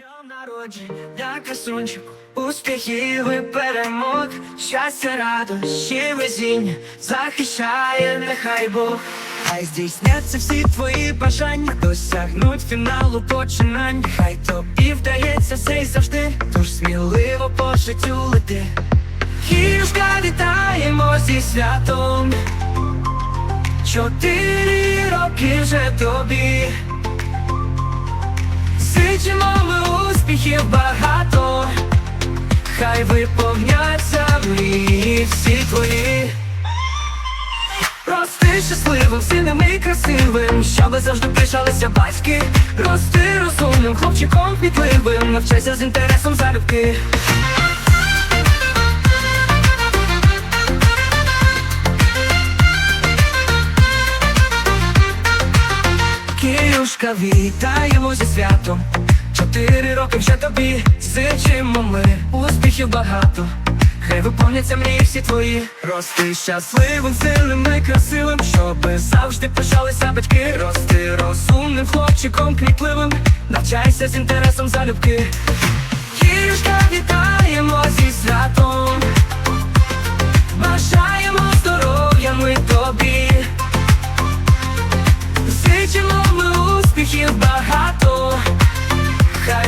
Днем народження, красунчик, успіхів і перемог, щастя, радощі, везіння захищає, нехай Бог. Хай здійсняться всі твої бажання, досягнуть фіналу починань. Хай тобі вдається все й завжди, тож сміливо по життю лети. Кішка вітаємо зі святом. Чотири роки вже тобі. Зичимо ми успіхів багато, хай виповняться мрії всі твої. Рости щасливим, сильним і красивим, щоби завжди пишалися батьки. Рости розумним, хлопчиком кмітливим, навчайся з інтересом залюбки. Киюшка, вітаємо зі святом. Чотири роки вже тобі зичимо ми успіхів багато. Хай виповняться мрії всі твої. Рости щасливим, сильним красивим, щоби завжди пишалися батьки. Рости розумним хлопчиком кмітливим, навчайся з інтересом залюбки. Кірюшка, вітаємо зі святом.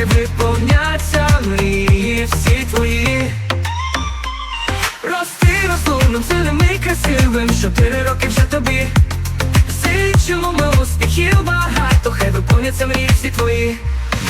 Хай виповняться мрії всі твої. Рости розумним, сильним і красивим, чотири роки вже тобі. Зичимо ми успіхів багато, хай виповняться мрії всі твої.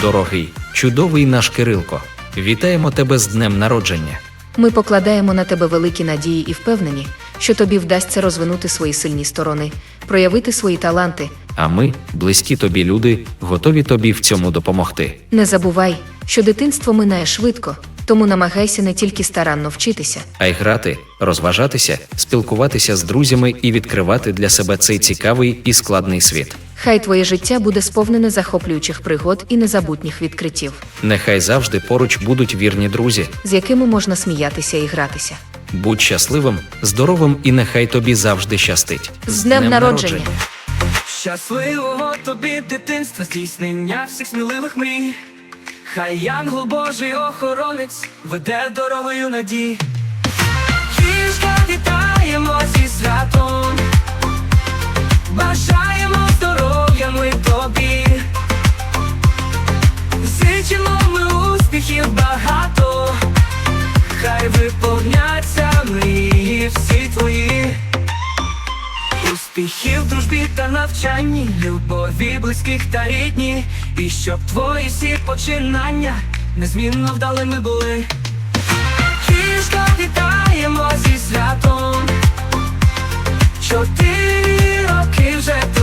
Дорогий, чудовий наш Кирилко, вітаємо тебе з днем народження. Ми покладаємо на тебе великі надії і впевнені, що тобі вдасться розвинути свої сильні сторони, проявити свої таланти. А ми, близькі тобі люди, готові тобі в цьому допомогти. Не забувай, що дитинство минає швидко, тому намагайся не тільки старанно вчитися, А й грати, розважатися, спілкуватися з друзями і відкривати для себе цей цікавий і складний світ. Хай твоє життя буде сповнене захоплюючих пригод і незабутніх відкриттів, Нехай завжди поруч будуть вірні друзі. з якими можна сміятися і гратися. Будь щасливим, здоровим і нехай тобі завжди щастить. З днем народження! Щасливого тобі дитинства, здійснення всіх сміливих мрій. Хай янгол Божий охоронець веде дорогою надій. Успіхів, дружбі та навчанні, любові близьких та рідні, і щоб твої всі починання незмінно вдалими були. Кішка вітаємо зі святом. Чотири роки вже тобі.